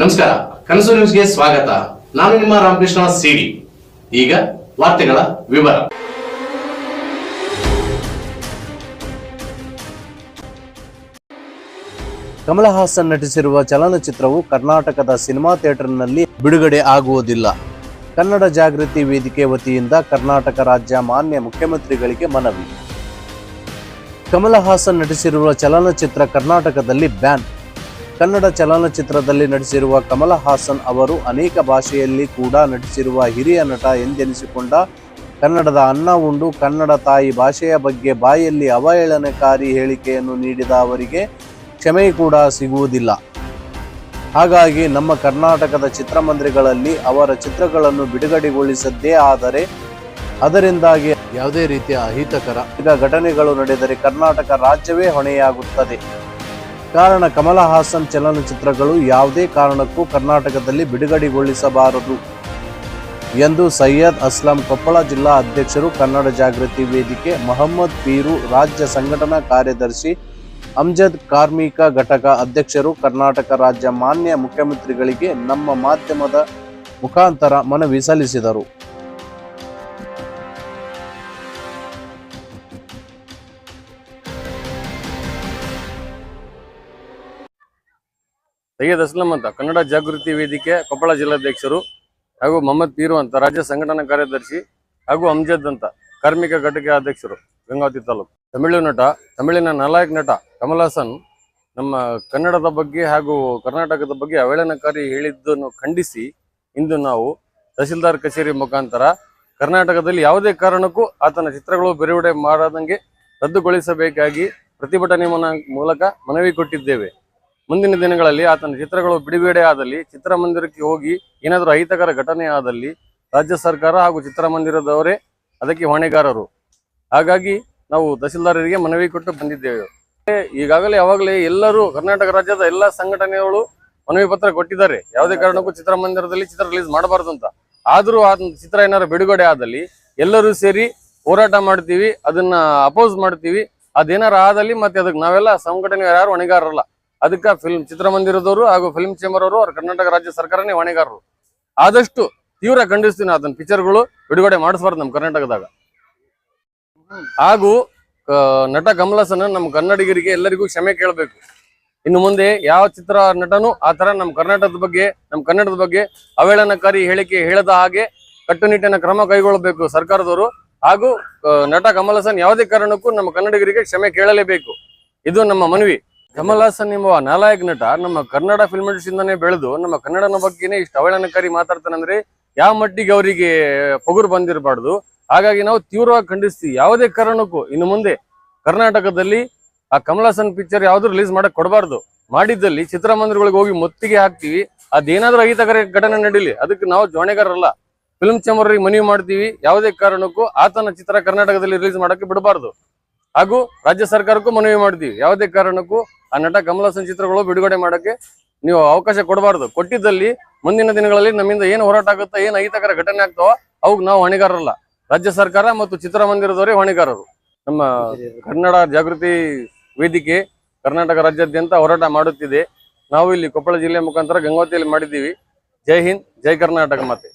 ನಮಸ್ಕಾರ, ಕನಸು ನ್ಯೂಸ್ಗೆ ಸ್ವಾಗತ. ನಾನು ನಿಮ್ಮ ರಾಮಕೃಷ್ಣ ಸಿಡಿ. ಈಗ ವಾರ್ತೆಗಳ ವಿವರ. ಕಮಲ ಹಾಸನ್ ನಟಿಸಿರುವ ಚಲನಚಿತ್ರವು ಕರ್ನಾಟಕದ ಸಿನಿಮಾ ಥಿಯೇಟರ್ನಲ್ಲಿ ಬಿಡುಗಡೆ ಆಗುವುದಿಲ್ಲ. ಕನ್ನಡ ಜಾಗೃತಿ ವೇದಿಕೆ ವತಿಯಿಂದ ಕರ್ನಾಟಕ ರಾಜ್ಯ ಮಾನ್ಯ ಮುಖ್ಯಮಂತ್ರಿಗಳಿಗೆ ಮನವಿ. ಕಮಲ ಹಾಸನ್ ನಟಿಸಿರುವ ಚಲನಚಿತ್ರ ಕರ್ನಾಟಕದಲ್ಲಿ ಬ್ಯಾನ್. ಕನ್ನಡ ಚಲನಚಿತ್ರದಲ್ಲಿ ನಟಿಸಿರುವ ಕಮಲ ಹಾಸನ್ ಅವರು ಅನೇಕ ಭಾಷೆಯಲ್ಲಿ ಕೂಡ ನಟಿಸಿರುವ ಹಿರಿಯ ನಟ ಎಂದೆನಿಸಿಕೊಂಡ ಕನ್ನಡದ ಅನ್ನ ಉಂಡು, ಕನ್ನಡ ತಾಯಿ ಭಾಷೆಯ ಬಗ್ಗೆ ಬಾಯಲ್ಲಿ ಅವಹೇಳನಕಾರಿ ಹೇಳಿಕೆಯನ್ನು ನೀಡಿದ ಅವರಿಗೆ ಕ್ಷಮೆ ಕೂಡ ಸಿಗುವುದಿಲ್ಲ. ಹಾಗಾಗಿ ನಮ್ಮ ಕರ್ನಾಟಕದ ಚಿತ್ರಮಂದಿರಗಳಲ್ಲಿ ಅವರ ಚಿತ್ರಗಳನ್ನು ಬಿಡುಗಡೆಗೊಳಿಸದ್ದೇ ಆದರೆ ಅದರಿಂದಾಗಿ ಯಾವುದೇ ರೀತಿಯ ಅಹಿತಕರ ಈಗ ಘಟನೆಗಳು ನಡೆದರೆ ಕರ್ನಾಟಕ ರಾಜ್ಯವೇ ಹೊಣೆಯಾಗುತ್ತದೆ. ಕಾರಣ ಕಮಲ ಹಾಸನ್ ಚಲನಚಿತ್ರಗಳು ಯಾವುದೇ ಕಾರಣಕ್ಕೂ ಕರ್ನಾಟಕದಲ್ಲಿ ಬಿಡುಗಡೆಗೊಳಿಸಬಾರದು ಎಂದು ಸೈಯದ್ ಅಸ್ಲಾಂ ಕೊಪ್ಪಳ ಜಿಲ್ಲಾ ಅಧ್ಯಕ್ಷರು ಕನ್ನಡ ಜಾಗೃತಿ ವೇದಿಕೆ ಮೊಹಮ್ಮದ್ ಪೀರು ರಾಜ್ಯ ಸಂಘಟನಾ ಕಾರ್ಯದರ್ಶಿ ಅಮ್ಜದ್ ಕಾರ್ಮಿಕ ಘಟಕ ಅಧ್ಯಕ್ಷರು ಕರ್ನಾಟಕ ರಾಜ್ಯ ಮಾನ್ಯ ಮುಖ್ಯಮಂತ್ರಿಗಳಿಗೆ ನಮ್ಮ ಮಾಧ್ಯಮದ ಮುಖಾಂತರ ಮನವಿ ಸಲ್ಲಿಸಿದರು. ಸೈಯದ್ ಅಸ್ಲಂ ಅಂತ ಕನ್ನಡ ಜಾಗೃತಿ ವೇದಿಕೆ ಕೊಪ್ಪಳ ಜಿಲ್ಲಾಧ್ಯಕ್ಷರು ಹಾಗೂ ಮೊಹಮ್ಮದ್ ಪೀರು ಅಂತ ರಾಜ್ಯ ಸಂಘಟನಾ ಕಾರ್ಯದರ್ಶಿ ಹಾಗೂ ಅಮ್ಜದ್ ಅಂತ ಕಾರ್ಮಿಕ ಘಟಕ ಅಧ್ಯಕ್ಷರು, ಗಂಗಾವತಿ ತಾಲೂಕು. ತಮಿಳು ನಟ, ತಮಿಳಿನ ನಾಲಾಯಕ್ ನಟ ಕಮಲ್ ಹಾಸನ್ ನಮ್ಮ ಕನ್ನಡದ ಬಗ್ಗೆ ಹಾಗೂ ಕರ್ನಾಟಕದ ಬಗ್ಗೆ ಅವಹೇಳನಕಾರಿ ಹೇಳಿದ್ದನ್ನು ಖಂಡಿಸಿ ಇಂದು ನಾವು ತಹಸೀಲ್ದಾರ್ ಕಚೇರಿ ಮುಖಾಂತರ ಕರ್ನಾಟಕದಲ್ಲಿ ಯಾವುದೇ ಕಾರಣಕ್ಕೂ ಆತನ ಚಿತ್ರಗಳು ಬಿಡುಗಡೆ ಮಾಡದಂಗೆ ರದ್ದುಗೊಳಿಸಬೇಕಾಗಿ ಪ್ರತಿಭಟನೆ ಮೂಲಕ ಮನವಿ ಕೊಟ್ಟಿದ್ದೇವೆ. ಮುಂದಿನ ದಿನಗಳಲ್ಲಿ ಆತನ ಚಿತ್ರಗಳು ಬಿಡುಗಡೆ ಆದಲ್ಲಿ ಚಿತ್ರಮಂದಿರಕ್ಕೆ ಹೋಗಿ ಏನಾದರೂ ಅಹಿತಕರ ಘಟನೆ ಆದಲ್ಲಿ ರಾಜ್ಯ ಸರ್ಕಾರ ಹಾಗೂ ಚಿತ್ರಮಂದಿರದವರೇ ಅದಕ್ಕೆ ಹೊಣೆಗಾರರು. ಹಾಗಾಗಿ ನಾವು ತಹಸೀಲ್ದಾರರಿಗೆ ಮನವಿ ಕೊಟ್ಟು ಬಂದಿದ್ದೇವೆ. ಈಗಾಗಲೇ ಯಾವಾಗಲೇ ಎಲ್ಲರೂ ಕರ್ನಾಟಕ ರಾಜ್ಯದ ಎಲ್ಲ ಸಂಘಟನೆಗಳು ಮನವಿ ಪತ್ರ ಕೊಟ್ಟಿದ್ದಾರೆ. ಯಾವುದೇ ಕಾರಣಕ್ಕೂ ಚಿತ್ರಮಂದಿರದಲ್ಲಿ ಚಿತ್ರ ರಿಲೀಸ್ ಮಾಡಬಾರದು ಅಂತ. ಆದರೂ ಆ ಚಿತ್ರ ಏನಾದ್ರು ಬಿಡುಗಡೆ ಆದಲ್ಲಿ ಎಲ್ಲರೂ ಸೇರಿ ಹೋರಾಟ ಮಾಡ್ತೀವಿ, ಅದನ್ನ ಅಪೋಸ್ ಮಾಡ್ತೀವಿ. ಅದೇನಾರು ಆದಲ್ಲಿ ಮತ್ತೆ ಅದಕ್ಕೆ ನಾವೆಲ್ಲ ಸಂಘಟನೆ ಯಾರು ಹೊಣೆಗಾರರಲ್ಲ. ಅದಕ್ಕೆ ಫಿಲ್ಮ್ ಚಿತ್ರಮಂದಿರದವರು ಹಾಗೂ ಫಿಲ್ಮ್ ಚೇಂಬರ್ ಅವರು ಅವ್ರ ಕರ್ನಾಟಕ ರಾಜ್ಯ ಸರ್ಕಾರನೇ ಹೊಣೆಗಾರರು. ಆದಷ್ಟು ತೀವ್ರ ಖಂಡಿಸ್ತೀನಿ ಅದನ್ನ ಪಿಕ್ಚರ್ಗಳು ಬಿಡುಗಡೆ ಮಾಡಿಸ್ಬಾರ್ದು ನಮ್ಮ ಕರ್ನಾಟಕದಾಗ. ಹಾಗೂ ನಟ ಕಮಲಸನ ನಮ್ಮ ಕನ್ನಡಿಗರಿಗೆ ಎಲ್ಲರಿಗೂ ಕ್ಷಮೆ ಕೇಳಬೇಕು. ಇನ್ನು ಮುಂದೆ ಯಾವ ಚಿತ್ರ ನಟನು ಆ ತರ ನಮ್ಮ ಕರ್ನಾಟಕದ ಬಗ್ಗೆ, ನಮ್ಮ ಕನ್ನಡದ ಬಗ್ಗೆ ಅವಹೇಳನಕಾರಿ ಹೇಳಿಕೆ ಹೇಳದ ಹಾಗೆ ಕಟ್ಟುನಿಟ್ಟಿನ ಕ್ರಮ ಕೈಗೊಳ್ಳಬೇಕು ಸರ್ಕಾರದವರು. ಹಾಗೂ ನಟ ಕಮಲಸನ್ ಯಾವುದೇ ಕಾರಣಕ್ಕೂ ನಮ್ಮ ಕನ್ನಡಿಗರಿಗೆ ಕ್ಷಮೆ ಕೇಳಲೇಬೇಕು. ಇದು ನಮ್ಮ ಮನವಿ. ಕಮಲ್ ಹಾಸನ್ ಎಂಬ ನಾಲಾಯಕ್ ನಟ, ನಮ್ಮ ಕನ್ನಡ ಫಿಲ್ಮ್ ಇಂದಾನೆ ಬೆಳೆದು, ನಮ್ಮ ಕನ್ನಡನ ಬಗ್ಗೆನೇ ಇಷ್ಟು ಅವಹೇಳನಕಾರಿ ಮಾತಾಡ್ತಾನಂದ್ರೆ ಯಾವ ಮಟ್ಟಿಗೆ ಅವರಿಗೆ ಪಗುರು ಬಂದಿರಬಾರ್ದು? ಹಾಗಾಗಿ ನಾವು ತೀವ್ರವಾಗಿ ಖಂಡಿಸ್ತೀವಿ. ಯಾವುದೇ ಕಾರಣಕ್ಕೂ ಇನ್ನು ಮುಂದೆ ಕರ್ನಾಟಕದಲ್ಲಿ ಆ ಕಮಲ್ ಹಾಸನ್ ಪಿಕ್ಚರ್ ಯಾವ್ದು ರಿಲೀಸ್ ಮಾಡಕ್ ಕೊಡಬಾರ್ದು. ಮಾಡಿದ್ದಲ್ಲಿ ಚಿತ್ರಮಂದಿರಗಳಿಗೆ ಹೋಗಿ ಮುತ್ತಿಗೆ ಹಾಕ್ತಿವಿ. ಅದೇನಾದ್ರೂ ಅಹಿತಕರ ಘಟನೆ ನಡೀಲಿ, ಅದಕ್ಕೆ ನಾವು ಜೋಣೆಗಾರರಲ್ಲ ಫಿಲ್ಮ್ ಚೇಂಬರ್ ಮನವಿ ಮಾಡ್ತೀವಿ. ಯಾವುದೇ ಕಾರಣಕ್ಕೂ ಆತನ ಚಿತ್ರ ಕರ್ನಾಟಕದಲ್ಲಿ ರಿಲೀಸ್ ಮಾಡಕ್ಕೆ ಬಿಡಬಾರ್ದು. ಹಾಗೂ ರಾಜ್ಯ ಸರ್ಕಾರಕ್ಕೂ ಮನವಿ ಮಾಡ್ತೀವಿ. ಯಾವುದೇ ಕಾರಣಕ್ಕೂ ಆ ನಟ ಕಮಲ್ ಹಾಸನ್ ಚಿತ್ರಗಳು ಬಿಡುಗಡೆ ಮಾಡಕ್ಕೆ ನೀವು ಅವಕಾಶ ಕೊಡಬಾರ್ದು. ಕೊಟ್ಟಿದ್ದಲ್ಲಿ ಮುಂದಿನ ದಿನಗಳಲ್ಲಿ ನಮ್ಮಿಂದ ಏನು ಹೋರಾಟ ಆಗುತ್ತೋ, ಏನು ಅಹಿತಕರ ಘಟನೆ ಆಗ್ತವೋ ಅವಕ್ಕೆ ನಾವು ಹೊಣೆಗಾರರಲ್ಲ. ರಾಜ್ಯ ಸರ್ಕಾರ ಮತ್ತು ಚಿತ್ರಮಂದಿರದವರೇ ಹೊಣೆಗಾರರು. ನಮ್ಮ ಕನ್ನಡ ಜಾಗೃತಿ ವೇದಿಕೆ ಕರ್ನಾಟಕ ರಾಜ್ಯಾದ್ಯಂತ ಹೋರಾಟ ಮಾಡುತ್ತಿದೆ. ನಾವು ಇಲ್ಲಿ ಕೊಪ್ಪಳ ಜಿಲ್ಲೆ ಮುಖಾಂತರ ಗಂಗಾವತಿಯಲ್ಲಿ ಮಾಡಿದ್ದೀವಿ. ಜೈ ಹಿಂದ್, ಜೈ ಕರ್ನಾಟಕ ಮಾತೆ.